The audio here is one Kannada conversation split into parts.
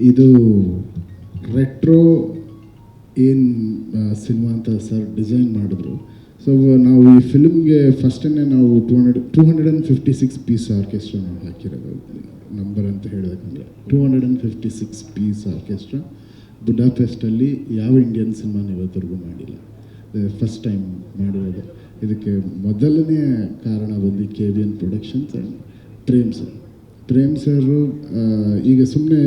ಇದು ರೆಟ್ರೋ ಏನು ಸಿನಿಮಾ ಅಂತ ಸರ್ ಡಿಸೈನ್ ಮಾಡಿದ್ರು. ಸೊ ನಾವು ಈ ಫಿಲ್ಮ್ಗೆ ಫಸ್ಟನ್ನೇ ನಾವು two hundred two hundred and fifty six piece orchestra ನಾವು ಹಾಕಿರೋದು. ನಂಬರ್ ಅಂತ ಹೇಳಬೇಕಂದ್ರೆ two hundred and fifty six piece orchestra ಬುಡಾಪೆಸ್ಟಲ್ಲಿ ಯಾವ ಇಂಡಿಯನ್ ಸಿನಿಮಾ ಇವತ್ತರೆಗೂ ಮಾಡಿಲ್ಲ. ಫಸ್ಟ್ ಟೈಮ್ ಮಾಡಿರೋದು. ಇದಕ್ಕೆ ಮೊದಲನೇ ಕಾರಣ ಬಂದು K V N productions and Prem sir Prem sir ಈಗ ಸುಮ್ಮನೆ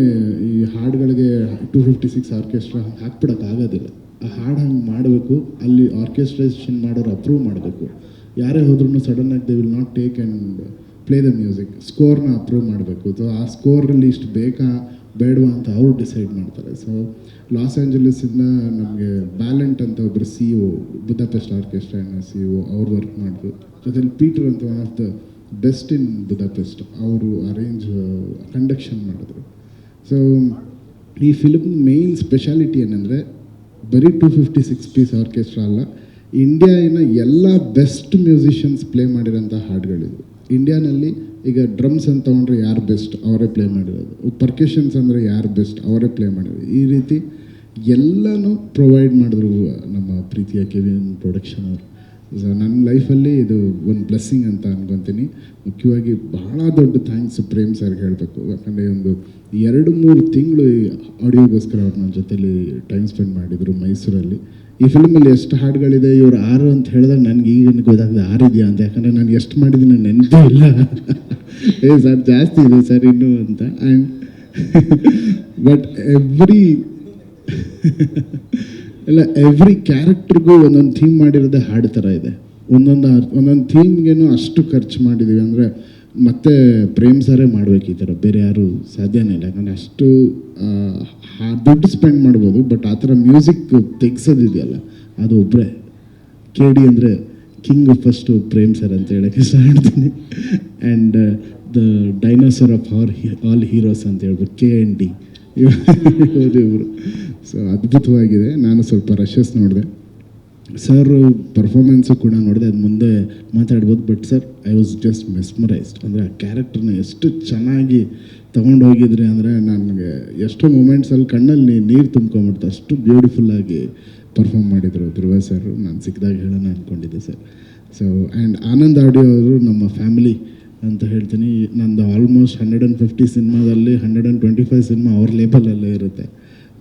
ಈ ಹಾಡುಗಳಿಗೆ ಟೂ ಫಿಫ್ಟಿ ಸಿಕ್ಸ್ ಆರ್ಕೆಸ್ಟ್ರಾ ಹಾಕ್ಬಿಡೋಕ್ಕಾಗೋದಿಲ್ಲ. ಆ ಹಾಡು ಹಂಗೆ ಮಾಡಬೇಕು, ಅಲ್ಲಿ ಆರ್ಕೆಸ್ಟ್ರೇಷನ್ ಮಾಡೋರು ಅಪ್ರೂವ್ ಮಾಡಬೇಕು. ಯಾರೇ ಹೋದ್ರೂ ಸಡನ್ನಾಗಿ they will not take and play the music. ಸ್ಕೋರ್ನ approve ಮಾಡಬೇಕು. ಸೊ ಆ ಸ್ಕೋರಲ್ಲಿ ಇಷ್ಟು ಬೇಕಾ, ಬೇಡವಾ ಅಂತ ಅವರು ಡಿಸೈಡ್ ಮಾಡ್ತಾರೆ. ಸೊ ಲಾಸ್ ಏಂಜಲೀಸಿಂದ ನಮಗೆ ಬ್ಯಾಲೆಂಟ್ ಅಂತ ಒಬ್ಬರು C O, Budapest orchestra C O, ಅವ್ರು ವರ್ಕ್ ಮಾಡಿದ್ರು ಜೊತೆಲಿ ಪೀಟರ್ ಅಂತ one of the best in Budapest ಅವರು ಅರೇಂಜ್ ಕಂಡಕ್ಷನ್ ಮಾಡಿದ್ರು. ಸೊ ಈ ಫಿಲ್ಮ್ ಮೇನ್ ಸ್ಪೆಷಾಲಿಟಿ ಏನಂದರೆ, ಬರೀ two fifty six piece orchestra ಅಲ್ಲ, ಇಂಡಿಯಾನ ಎಲ್ಲ ಬೆಸ್ಟ್ ಮ್ಯೂಸಿಷಿಯನ್ಸ್ ಪ್ಲೇ ಮಾಡಿರೋಂಥ ಹಾಡುಗಳಿದ್ವು. ಇಂಡಿಯಾನಲ್ಲಿ ಈಗ ಡ್ರಮ್ಸ್ ಅಂತ ತೊಗೊಂಡ್ರೆ ಯಾರು ಬೆಸ್ಟ್ ಅವರೇ ಪ್ಲೇ ಮಾಡಿರೋದು. ಪರ್ಕೆಷನ್ಸ್ ಅಂದರೆ ಯಾರು ಬೆಸ್ಟ್ ಅವರೇ ಪ್ಲೇ ಮಾಡಿರೋದು. ಈ ರೀತಿ ಎಲ್ಲನೂ ಪ್ರೊವೈಡ್ ಮಾಡಿದ್ರು ನಮ್ಮ ಪ್ರೀತಿಯ ಕೆವಿನ್ ಪ್ರೊಡಕ್ಷನ್ ಅವರು. ಸೊ ನನ್ನ ಲೈಫಲ್ಲಿ ಇದು ಒಂದು ಬ್ಲೆಸ್ಸಿಂಗ್ ಅಂತ ಅನ್ಕೊತೀನಿ. ಮುಖ್ಯವಾಗಿ ಬಹಳ ದೊಡ್ಡ ಥ್ಯಾಂಕ್ಸ್ ಪ್ರೇಮ್ ಸರ್ಗೆ ಹೇಳಬೇಕು. ಯಾಕಂದರೆ ಒಂದು ಎರಡು ಮೂರು ತಿಂಗಳು ಆಡಿಯೋಗೋಸ್ಕರ ಅವ್ರು ನನ್ನ ಜೊತೇಲಿ ಟೈಮ್ ಸ್ಪೆಂಡ್ ಮಾಡಿದರು ಮೈಸೂರಲ್ಲಿ. ಈ ಫಿಲ್ಮಲ್ಲಿ ಎಷ್ಟು ಹಾಡುಗಳಿದೆ, ಇವರು ಆರು ಅಂತ ಹೇಳಿದಾಗ ನನಗೆ ಈಗ ಗೊತ್ತಾಗಿದೆ ಆರು ಇದೆಯಾ ಅಂತ. ಯಾಕಂದರೆ ನಾನು ಎಷ್ಟು ಮಾಡಿದ್ದೀನಿ ನೆನಪೇ ಇಲ್ಲ. ಏ ಸರ್, ಜಾಸ್ತಿ ಇದೆ ಸರ್ ಇನ್ನೂ ಅಂತ. ಆ್ಯಂಡ್ ಬಟ್ ಎವ್ರಿ ಇಲ್ಲ ಎವ್ರಿ ಕ್ಯಾರೆಕ್ಟ್ರಿಗೂ ಒಂದೊಂದು ಥೀಮ್ ಮಾಡಿರೋದೇ ಹಾಡು ಥರ ಇದೆ. ಒಂದೊಂದು ಒಂದೊಂದು ಥೀಮ್ಗೇನು ಅಷ್ಟು ಖರ್ಚು ಮಾಡಿದ್ದೀವಿ ಅಂದರೆ ಮತ್ತೆ ಪ್ರೇಮ್ ಸಾರೇ ಮಾಡಬೇಕು ಈ ಥರ ಬೇರೆ ಯಾರು ಸಾಧ್ಯನೇ ಇಲ್ಲ. ಯಾಕಂದರೆ ಅಷ್ಟು ದುಡ್ಡು ಸ್ಪೆಂಡ್ ಮಾಡ್ಬೋದು ಬಟ್ ಆ ಥರ ಮ್ಯೂಸಿಕ್ ತೆಗ್ಸೋದಿದೆಯಲ್ಲ, ಅದು ಒಬ್ಬರೇ ಕೆ ಡಿ ಅಂದರೆ ಕಿಂಗ್ ಫಸ್ಟು ಪ್ರೇಮ್ ಸರ್ ಅಂತ ಹೇಳೋಕ್ಕೆ ಇಷ್ಟಪಡ್ತೀನಿ. And the dinosaur of our all heroes ಅಂತ ಹೇಳ್ಬೋದು ಕೆ ಎನ್ ಡಿ ಇವರು. ಸೊ ಅದ್ಭುತವಾಗಿದೆ. ನಾನು ಸ್ವಲ್ಪ ರಶಸ್ ನೋಡಿದೆ. ಸರ್ ಪರ್ಫಾರ್ಮೆನ್ಸು ಕೂಡ ನೋಡಿದೆ. ಅದು ಮುಂದೆ ಮಾತಾಡ್ಬೋದು but sir I was just mesmerised ಅಂದರೆ, ಆ ಕ್ಯಾರೆಕ್ಟರ್ನ ಎಷ್ಟು ಚೆನ್ನಾಗಿ ತೊಗೊಂಡು ಹೋಗಿದ್ರಿ ಅಂದರೆ, ನನಗೆ ಎಷ್ಟೋ ಮೂಮೆಂಟ್ಸಲ್ಲಿ ಕಣ್ಣಲ್ಲಿ ನೀರು ತುಂಬ್ಕೊಂಬಿಡ್ತು ಅಷ್ಟು ಬ್ಯೂಟಿಫುಲ್ಲಾಗಿ ಪರ್ಫಾರ್ಮ್ ಮಾಡಿದರು ಧ್ರುವ ಸರ್ ನಾನು ಸಿಕ್ಕಿದಾಗ ಹೇಳೋಣ ಅಂದ್ಕೊಂಡಿದ್ದೆ sir so and Anand audio ಅವರು ನಮ್ಮ ಫ್ಯಾಮಿಲಿ ಅಂತ ಹೇಳ್ತೀನಿ. ನಂದು ಆಲ್ಮೋಸ್ಟ್ ಹಂಡ್ರೆಡ್ ಆ್ಯಂಡ್ ಫಿಫ್ಟಿ ಸಿನಿಮಾದಲ್ಲಿ hundred and twenty five cinema ಅವ್ರ ಲೇಬಲಲ್ಲೇ ಇರುತ್ತೆ.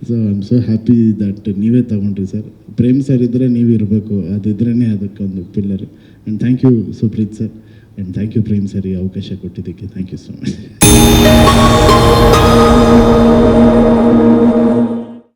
So I am so happy that ನೀವೇ ತಗೊಂಡ್ರಿ ಸರ್. ಪ್ರೇಮ್ ಸರ್ ಇದ್ದರೆ ನೀವು ಇರಬೇಕು. ಅದಿದ್ರೇ ಅದಕ್ಕೊಂದು pillar and thank you Supreet sir and thank you Prem sir ಈ ಅವಕಾಶ ಕೊಟ್ಟಿದ್ದಕ್ಕೆ. Thank you so much